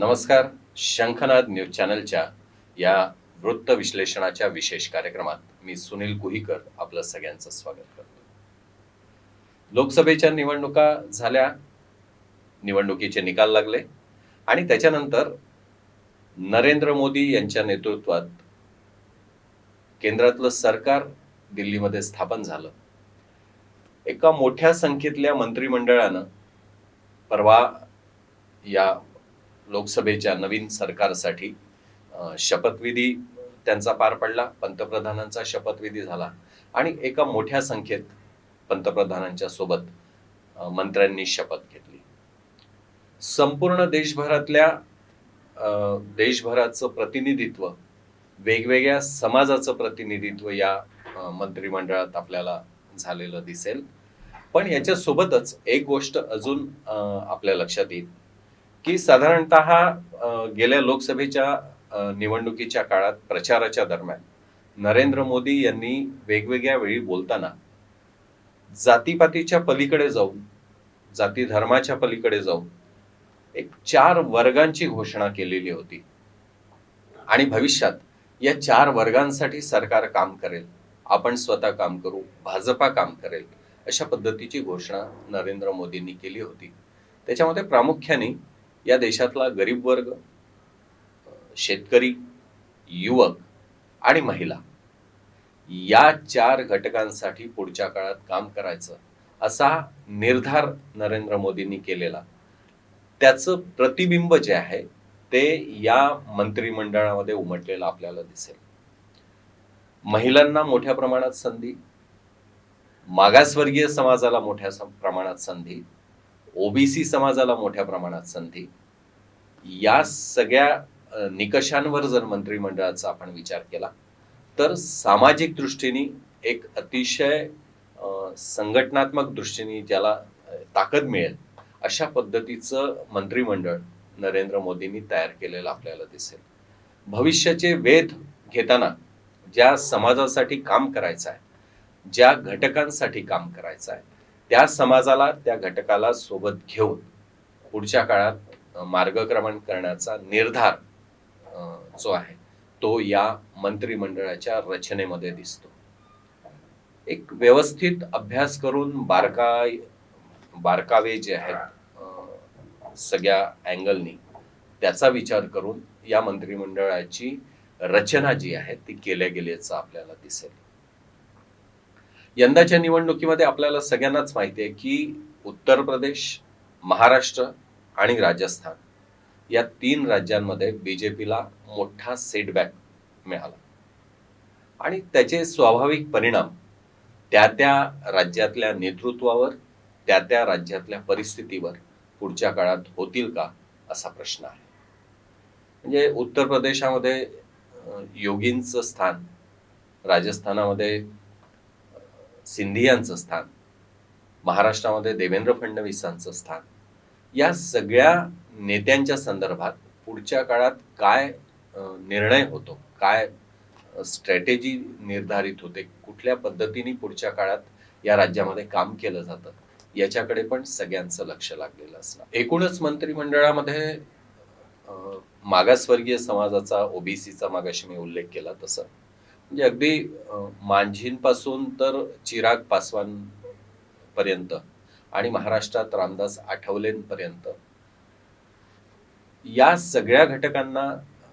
नमस्कार शंखनाद न्यूज चॅनलच्या या वृत्त विश्लेषणाच्या विशेष कार्यक्रमात मी सुनील कुहीकर आपलं सगळ्यांचं स्वागत करतो. लोकसभेच्या निवडणुका झाल्या निवडणुकीचे निकाल लागले आणि त्याच्यानंतर नरेंद्र मोदी यांच्या नेतृत्वात केंद्रातलं सरकार दिल्लीमध्ये स्थापन झालं. एका मोठ्या संख्येतल्या मंत्रिमंडळानं परवा या लोकसभेच्या नवीन सरकारसाठी शपथविधी त्यांचा पार पडला पंतप्रधानांचा शपथविधी झाला आणि एका मोठ्या संख्येत पंतप्रधानांच्या सोबत मंत्र्यांनी शपथ घेतली. संपूर्ण देशभरातल्या देशभराचं प्रतिनिधित्व वेगवेगळ्या समाजाचं प्रतिनिधित्व या मंत्रिमंडळात आपल्याला झालेलं दिसेल. पण याच्यासोबतच एक गोष्ट अजून आपल्या लक्षात येईल. की साधारणत गेल्या लोकसभेच्या निवडणुकीच्या काळात प्रचाराच्या दरम्यान नरेंद्र मोदी यांनी वेगवेगळ्या वेळी बोलताना जातीपातीच्या पलीकडे जाऊन जाती धर्माच्या पलीकडे जाऊन एक चार वर्गांची घोषणा केलेली होती. आणि भविष्यात या चार वर्गांसाठी सरकार काम करेल. आपण स्वतः काम करू भाजपा काम करेल अशा पद्धतीची घोषणा नरेंद्र मोदींनी केली होती. त्याच्यामध्ये प्रामुख्याने या देशातला गरीब वर्ग शेतकरी युवक आणि महिला या चार घटकांसाठी पुढच्या काळात काम करायचं असा निर्धार नरेंद्र मोदींनी केलेला. त्याचं प्रतिबिंब जे आहे ते या मंत्रिमंडळामध्ये उमटलेलं आपल्याला दिसेल. महिलांना मोठ्या प्रमाणात संधी मागासवर्गीय समाजाला मोठ्या सं- प्रमाणात संधी ओबीसी समाजाला मोठ्या प्रमाणात संधी. या सगळ्या निकषांवर जर मंत्रिमंडळाचा आपण विचार केला तर सामाजिक दृष्टीने एक अतिशय संघटनात्मक दृष्टीने ज्याला ताकद मिळेल अशा पद्धतीचं मंत्रिमंडळ नरेंद्र मोदींनी तयार केलेलं आपल्याला दिसेल. भविष्याचे वेध घेताना ज्या समाजासाठी काम करायचं आहे ज्या घटकांसाठी काम करायचं आहे त्या समाजाला त्या घटकाला सोबत घेऊन पुढच्या काळात मार्गक्रमण करण्याचा निर्धार जो आहे तो या मंत्रिमंडळाच्या रचनेमध्ये दिसतो. एक व्यवस्थित अभ्यास करून बारकाय बारकावे जे आहेत सगळ्या अँगलनी त्याचा विचार करून या मंत्रिमंडळाची रचना जी आहे ती केल्या गेल्याचं आपल्याला दिसेल. यंदाच्या निवडणुकीमध्ये आपल्याला सगळ्यांनाच माहिती आहे की उत्तर प्रदेश महाराष्ट्र आणि राजस्थान या तीन राज्यांमध्ये बीजेपीला मोठा सेटबॅक मिळाला. आणि त्याचे स्वाभाविक परिणाम त्या त्या राज्यातल्या नेतृत्वावर त्या त्या राज्यातल्या परिस्थितीवर पुढच्या काळात होतील का असा प्रश्न आहे. म्हणजे उत्तर प्रदेशामध्ये योगींचं स्थान राजस्थानामध्ये सिंधियांचं स्थान महाराष्ट्रामध्ये देवेंद्र फडणवीसांचं स्थान या सगळ्या नेत्यांच्या संदर्भात पुढच्या काळात काय निर्णय होतो? काय स्ट्रॅटेजी निर्धारित होते? कुठल्या पद्धतीने पुढच्या काळात या राज्यामध्ये काम केलं जातं? याच्याकडे पण सगळ्यांचं लक्ष लागलेलं असणार. एकूणच मंत्रिमंडळामध्ये मागासवर्गीय समाजाचा ओबीसीचा मागाशी मी उल्लेख केला तसं. म्हणजे अगदी मांझींपासून तर चिराग पासवान पर्यंत आणि महाराष्ट्रात रामदास आठवलेंपर्यंत या सगळ्या घटकांना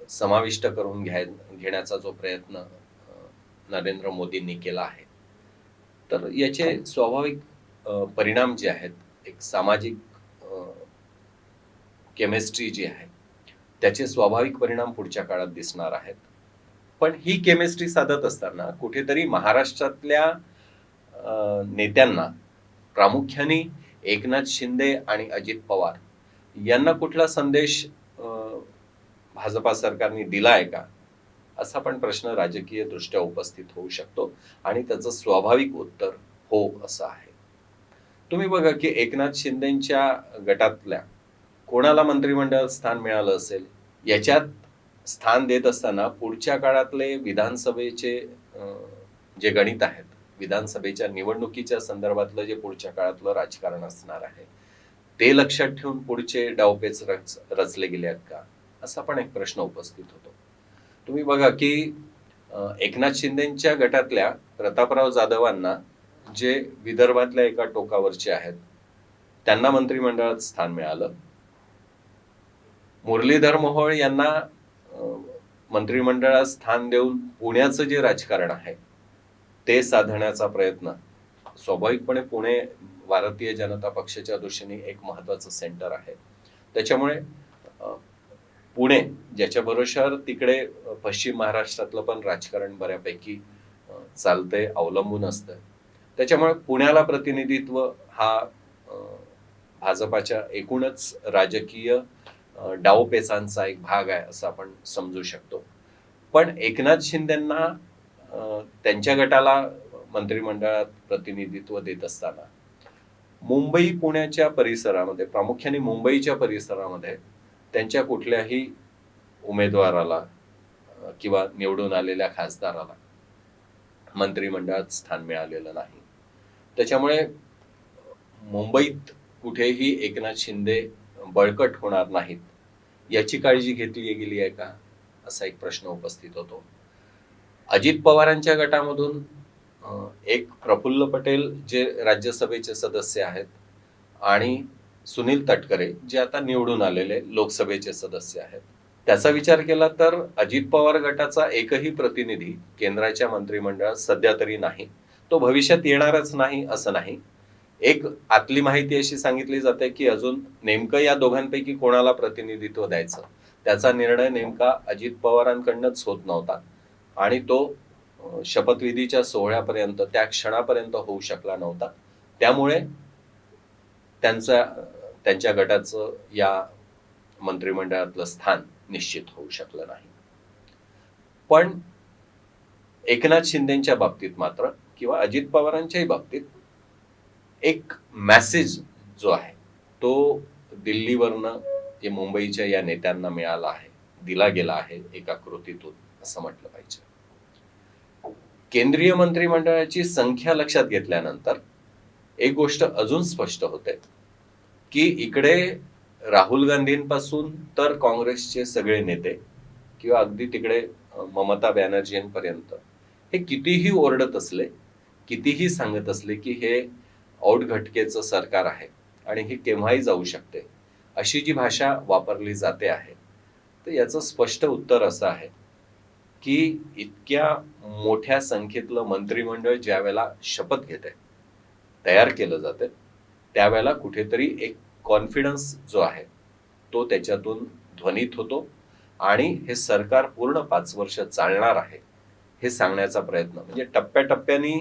समाविष्ट करून घ्याय घेण्याचा जो प्रयत्न नरेंद्र मोदींनी केला आहे. तर याचे स्वाभाविक परिणाम जे आहेत एक सामाजिक केमिस्ट्री जी आहे त्याचे स्वाभाविक परिणाम पुढच्या काळात दिसणार आहेत. पण ही केमिस्ट्री साधत असताना कुठेतरी महाराष्ट्रातल्या नेत्यांना प्रामुख्याने एकनाथ शिंदे आणि अजित पवार यांना कुठला संदेश भाजपा सरकारने दिला आहे का? असा पण प्रश्न राजकीय दृष्ट्या उपस्थित होऊ शकतो आणि त्याचं स्वाभाविक उत्तर हो असं आहे. तुम्ही बघा की एकनाथ शिंदेच्या गटातल्या कोणाला मंत्रिमंडळात स्थान मिळालं असेल? याच्यात स्थान देत असताना पुढच्या काळातले विधानसभेचे अं, जे गणित आहेत विधानसभेच्या निवडणुकीच्या संदर्भातलं जे पुढच्या काळातलं राजकारण असणार आहे ते लक्षात ठेवून पुढचे डावपेच रच रचले गेले आहेत का? असा पण एक प्रश्न उपस्थित होतो. तुम्ही बघा की एकनाथ शिंदेच्या गटातल्या प्रतापराव जाधवांना जे विदर्भातल्या एका टोकावरचे आहेत त्यांना मंत्रिमंडळात स्थान मिळालं. मुरलीधर मोहोळ यांना मंत्रिमंडळात स्थान देऊन पुण्याचं जे राजकारण आहे ते साधण्याचा प्रयत्न. स्वाभाविकपणे पुणे भारतीय जनता पक्षाच्या दृष्टीने एक महत्वाचं सेंटर आहे. त्याच्यामुळे पुणे ज्याच्या भरोशावर तिकडे पश्चिम महाराष्ट्रातलं पण राजकारण बऱ्यापैकी चालतंय अवलंबून असतं त्याच्यामुळे पुण्याला प्रतिनिधित्व हा भाजपाच्या एकूणच राजकीय डावपेचांचा एक भाग आहे असं आपण समजू शकतो. पण एकनाथ शिंदेंना त्यांच्या गटाला मंत्रिमंडळात प्रतिनिधित्व देत असताना मुंबई पुण्याच्या परिसरामध्ये प्रामुख्याने मुंबईच्या परिसरामध्ये त्यांच्या कुठल्याही उमेदवाराला किंवा निवडून आलेल्या खासदाराला मंत्रिमंडळात स्थान मिळालेलं नाही. त्याच्यामुळे मुंबईत कुठेही एकनाथ शिंदे बळकट होणार नाहीत. याची काळजी घेतली गेली आहे का? असा एक प्रश्न उपस्थित होतो. अजित पवारांच्या गटामधून एक प्रफुल्ल पटेल जे राज्यसभेचे सदस्य आहेत आणि सुनील तटकरे जे आता निवडून आलेले लोकसभेचे सदस्य आहेत. त्याचा विचार केला तर अजित पवार गटाचा एकही प्रतिनिधी केंद्राच्या मंत्रिमंडळात सध्या तरी नाही. तो भविष्यात येणारच नाही असं नाही. एक आतली माहिती अशी सांगितली जाते की अजून नेमकं या दोघांपैकी कोणाला प्रतिनिधित्व द्यायचं? त्याचा निर्णय नेमका अजित पवारांकडनंच होत नव्हता. आणि तो शपथविधीच्या सोहळ्यापर्यंत त्या क्षणापर्यंत होऊ शकला नव्हता. त्यामुळे त्यांचा त्यांच्या गटाचं या मंत्रिमंडळातलं स्थान निश्चित होऊ शकलं नाही. पण एकनाथ शिंदेच्या बाबतीत मात्र किंवा अजित पवारांच्याही बाबतीत एक मॅसेज जो आहे तो दिल्लीवरनं जे मुंबईच्या या नेत्यांना मिळाला आहे दिला गेला आहे एका कृतीतून असं म्हटलं पाहिजे. केंद्रीय मंत्रिमंडळाची संख्या लक्षात घेतल्यानंतर एक गोष्ट अजून स्पष्ट होते की इकडे राहुल गांधींपासून तर काँग्रेसचे सगळे नेते किंवा अगदी तिकडे ममता बॅनर्जींपर्यंत हे कितीही ओरडत असले कितीही सांगत असले की हे औटघटकेचं सरकार आहे आणि हे केव्हाही जाऊ शकते अशी जी भाषा वापरली जाते आहे तर याचं स्पष्ट उत्तर असं आहे की इतक्या मोठ्या संख्येतलं मंत्रिमंडळ ज्या वेळेला शपथ घेते तयार केलं जाते त्यावेळेला कुठेतरी एक कॉन्फिडन्स जो आहे तो त्याच्यातून ध्वनित होतो आणि हे सरकार पूर्ण पाच वर्ष चालणार आहे हे सांगण्याचा प्रयत्न. म्हणजे टप्प्याटप्प्याने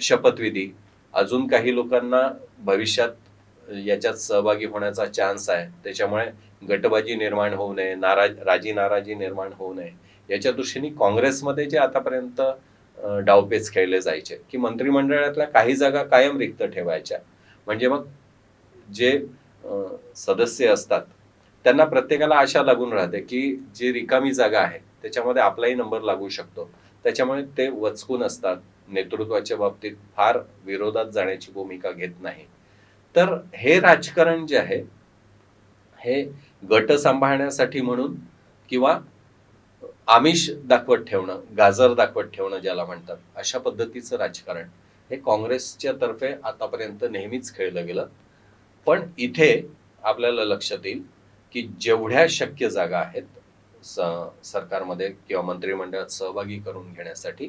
शपथविधी अजून काही लोकांना भविष्यात याच्यात सहभागी होण्याचा चान्स आहे. त्याच्यामुळे गटबाजी निर्माण होऊ नये नाराज राजी नाराजी निर्माण होऊ नये. याच्या दृष्टीने काँग्रेसमध्ये जे आतापर्यंत डावपेच खेळले जायचे की मंत्रिमंडळातल्या काही जागा कायम रिक्त ठेवायच्या. म्हणजे मग जे सदस्य असतात त्यांना प्रत्येकाला आशा लागून राहते की जी रिकामी जागा आहे त्याच्यामध्ये आपलाही नंबर लागू शकतो. त्याच्यामुळे ते वचकून असतात. नेतृत्वाच्या बाबतीत फार विरोधात जाण्याची भूमिका घेत नाही. तर हे राजकारण जे आहे हे गट सांभाळण्यासाठी म्हणून किंवा आमिष दाखवत ठेवणं गाजर दाखवत ठेवणं ज्याला म्हणतात अशा पद्धतीचं राजकारण हे काँग्रेसच्या तर्फे आतापर्यंत नेहमीच खेळलं गेलं. पण इथे आपल्याला लक्षात येईल की जेवढ्या शक्य जागा आहेत स- सरकारमध्ये किंवा मंत्रिमंडळात सहभागी करून घेण्यासाठी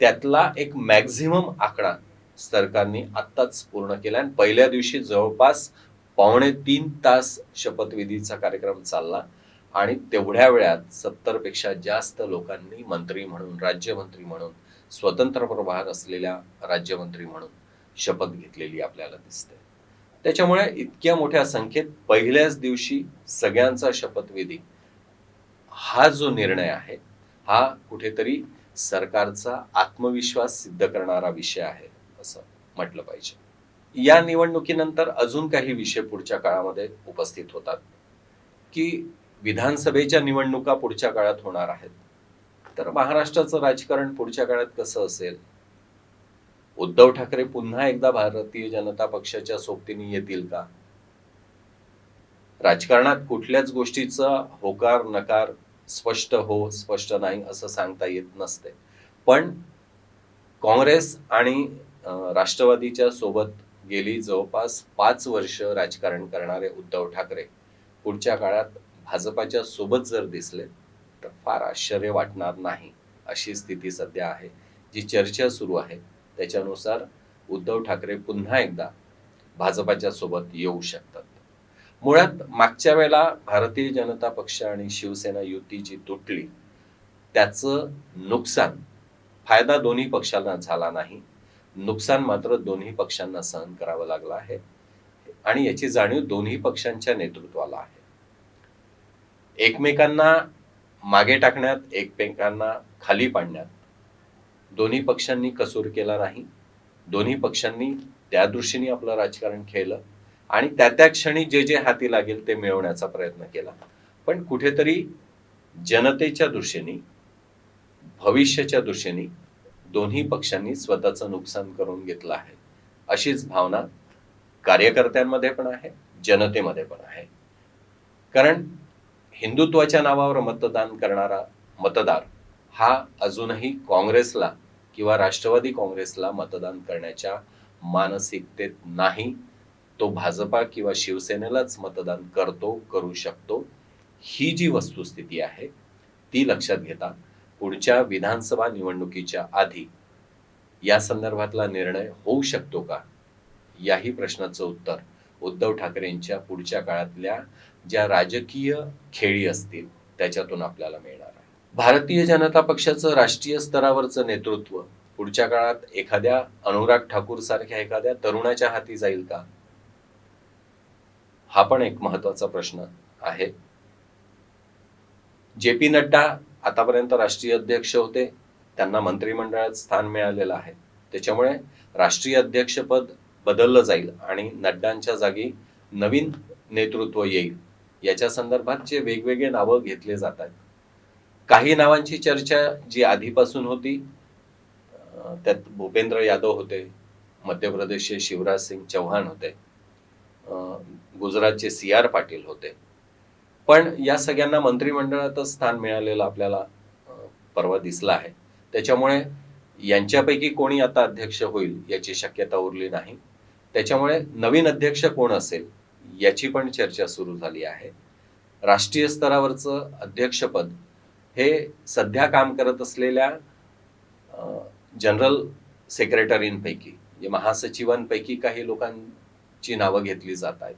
त्यातला एक मॅक्झिमम आकडा सरकारने आत्ताच पूर्ण केला आणि पहिल्या दिवशी जवळपास पावणे तीन तास शपथविधीचा कार्यक्रम चालला. आणि तेवढ्या वेळात सत्तरपेक्षा जास्त लोकांनी मंत्री म्हणून राज्यमंत्री म्हणून स्वतंत्र प्रभार असलेल्या राज्यमंत्री म्हणून शपथ घेतलेली आपल्याला दिसते. त्याच्यामुळे इतक्या मोठ्या संख्येत पहिल्याच दिवशी सगळ्यांचा शपथविधी हा जो निर्णय आहे हा कुठेतरी सरकारचा आत्मविश्वास सिद्ध करणारा विषय आहे असं म्हटलं पाहिजे. या निवडणुकीनंतर अजून काही विषय पुढच्या काळामध्ये उपस्थित होतात. की विधानसभेच्या निवडणुका पुढच्या काळात होणार आहेत. तर महाराष्ट्राचं राजकारण पुढच्या काळात कसं असेल? उद्धव ठाकरे पुन्हा एकदा भारतीय जनता पक्षाच्या सोबतीने येतील का? राजकारणात कुठल्याच गोष्टीचा होकार नकार स्पष्ट हो स्पष्ट नाही असं सांगता येत नसते. पण काँग्रेस आणि राष्ट्रवादीच्या सोबत गेली जवळपास पाच वर्ष राजकारण करणारे उद्धव ठाकरे. पुढच्या काळात भाजपाच्या सोबत जर दिसले तर फार आश्चर्य वाटणार नाही अशी स्थिती सध्या आहे. जी चर्चा सुरू आहे त्याच्यानुसार उद्धव ठाकरे पुन्हा एकदा भाजपाच्या सोबत येऊ शकतात. मुळात मागच्या वेळेला भारतीय जनता पक्ष आणि शिवसेना युती जी तुटली त्याचं नुकसान फायदा दोन्ही पक्षांना झाला नाही. नुकसान मात्र दोन्ही पक्षांना सहन करावं लागलं आहे आणि याची जाणीव दोन्ही पक्षांच्या नेतृत्वाला आहे. एकमेकांना मागे टाकण्यात एकमेकांना खाली पाडण्यात दोन्ही पक्षांनी कसूर केला नाही. दोन्ही पक्षांनी त्या दृष्टीने आपलं राजकारण खेळलं. आणि त्या त्या क्षणी जे जे हाती लागेल ते मिळवण्याचा प्रयत्न केला. पण कुठेतरी जनतेच्या दृष्टीने भविष्याच्या दृष्टीने दोन्ही पक्षांनी स्वतःचं नुकसान करून घेतलं आहे. अशीच भावना कार्यकर्त्यांमध्ये पण आहे जनतेमध्ये पण आहे. कारण हिंदुत्वाच्या नावावर मतदान करणारा मतदार हा अजूनही काँग्रेसला किंवा राष्ट्रवादी काँग्रेसला मतदान करण्याच्या मानसिकतेत नाही. तो भाजपा किंवा शिवसेनेलाच मतदान करतो करू शकतो ही जी वस्तुस्थिती आहे ती लक्षात घेता पुढच्या विधानसभा निवडणुकीच्या आधी या संदर्भातला निर्णय होऊ शकतो का? याही प्रश्नाचं उत्तर उद्धव ठाकरेंच्या पुढच्या काळातल्या ज्या राजकीय खेळी असतील त्याच्यातून आपल्याला मिळणार आहे. भारतीय जनता पक्षाचं राष्ट्रीय स्तरावरचं नेतृत्व पुढच्या काळात एखाद्या अनुराग ठाकूर सारख्या एखाद्या तरुणाच्या हाती जाईल का? हा पण एक महत्त्वाचा प्रश्न आहे. जे पी नड्डा आतापर्यंत राष्ट्रीय अध्यक्ष होते त्यांना मंत्रिमंडळात स्थान मिळालेलं आहे. त्याच्यामुळे राष्ट्रीय अध्यक्षपद बदललं जाईल आणि नड्डांच्या जागी नवीन नेतृत्व येईल. याच्या संदर्भात जे वेगवेगळे नावं घेतले जात आहेत काही नावांची चर्चा जी आधीपासून होती त्यात भूपेंद्र यादव होते मध्य प्रदेशचे शिवराज सिंग चौहान होते. अं, गुजरातचे सी आर पाटील होते. पण या सगळ्यांना मंत्रिमंडळातच स्थान मिळालेलं आपल्याला परवा दिसलं आहे. त्याच्यामुळे यांच्यापैकी कोणी आता अध्यक्ष होईल याची शक्यता उरली नाही. त्याच्यामुळे नवीन अध्यक्ष कोण असेल याची पण चर्चा सुरू झाली आहे. राष्ट्रीय स्तरावरचं अध्यक्षपद हे सध्या काम करत असलेल्या जनरल सेक्रेटरींपैकी महासचिवांपैकी काही लोकांची नावं घेतली जात आहेत.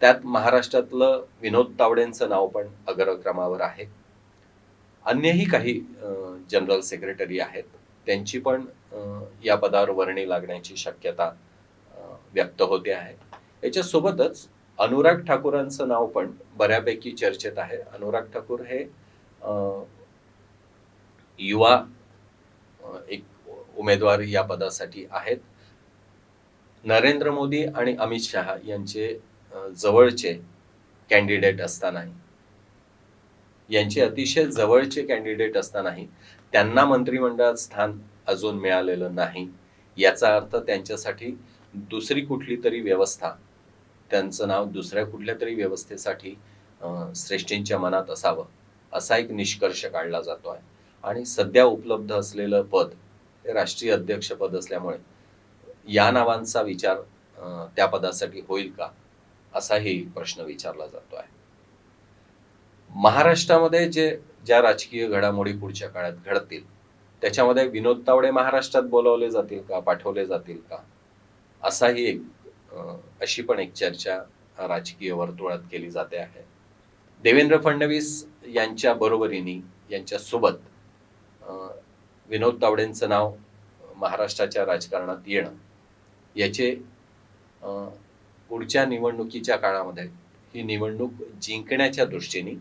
त्यात महाराष्ट्रातलं विनोद तावडेंचं नाव पण अग्रक्रमावर आहे. अन्यही काही जनरल सेक्रेटरी आहेत त्यांची पण या पदावर वर्णी लागण्याची शक्यता व्यक्त होते आहे. याच्यासोबतच अनुराग ठाकूरांचं नाव पण बऱ्यापैकी चर्चेत आहे. अनुराग ठाकूर हे युवा एक उमेदवार या पदासाठी आहेत. नरेंद्र मोदी आणि अमित शहा यांचे जवळचे कॅन्डिडेट असतानाही. यांचे अतिशय जवळचे कॅन्डिडेट असतानाही त्यांना मंत्रिमंडळात स्थान अजून मिळालेलं नाही. याचा अर्थ त्यांच्यासाठी दुसरी कुठली तरी व्यवस्था त्यांचं नाव दुसऱ्या कुठल्या तरी व्यवस्थेसाठी श्रेष्ठींच्या मनात असावं असा एक निष्कर्ष काढला जातो आहे. आणि सध्या उपलब्ध असलेलं पद हे राष्ट्रीय अध्यक्षपद असल्यामुळे या नावांचा विचार त्या पदासाठी होईल का? असाही प्रश्न विचारला जातो आहे. महाराष्ट्रामध्ये जे ज्या राजकीय घडामोडी पुढच्या काळात घडतील त्याच्यामध्ये विनोद तावडे महाराष्ट्रात बोलावले जातील का पाठवले जातील का? असाही एक अशी पण एक चर्चा राजकीय वर्तुळात केली जाते आहे. देवेंद्र फडणवीस यांच्या बरोबरीने यांच्यासोबत अं, विनोद तावडेंचं नाव महाराष्ट्राच्या राजकारणात येणं याचे अं, पुढच्या निवडणुकीच्या काळामध्ये ही निवडणूक जिंकण्याच्या दृष्टीने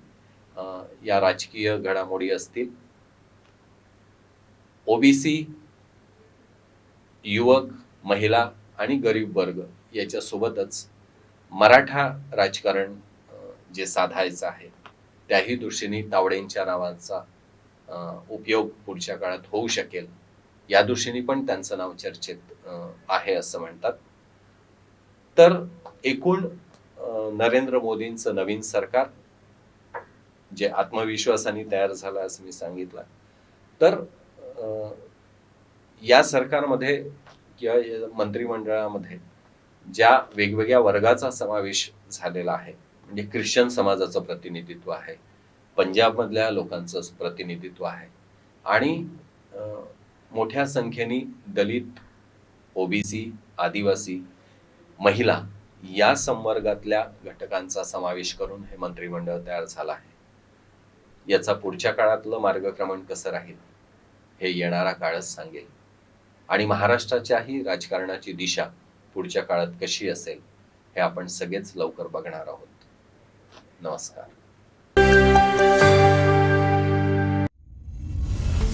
या राजकीय घडामोडी असतील. ओबीसी युवक महिला आणि गरीब वर्ग याच्यासोबतच मराठा राजकारण जे साधायचं आहे त्याही दृष्टीने तावडेंच्या नावाचा उपयोग पुढच्या काळात होऊ शकेल. या दृष्टीने पण त्यांचं नाव चर्चेत आहे असं म्हणतात. तर एकूण नरेंद्र मोदींचं नवीन सरकार जे आत्मविश्वासाने तयार झालं असं मी सांगितलं. तर या सरकारमध्ये किंवा मंत्रिमंडळामध्ये ज्या वेगवेगळ्या वर्गाचा समावेश झालेला आहे म्हणजे ख्रिश्चन समाजाचं प्रतिनिधित्व आहे पंजाबमधल्या लोकांचं प्रतिनिधित्व आहे आणि मोठ्या संख्येने दलित ओबीसी आदिवासी महिला या संवर्गातल्या घटकांचा समावेश करून हे मंत्रिमंडळ तयार झालं आहे. याचा पुढच्या काळातलं मार्गक्रमण कसं राहील हे येणारा काळच सांगेल. आणि महाराष्ट्राच्याही राजकारणाची दिशा पुढच्या काळात कशी असेल हे आपण सगळेच लवकर बघणार आहोत. नमस्कार.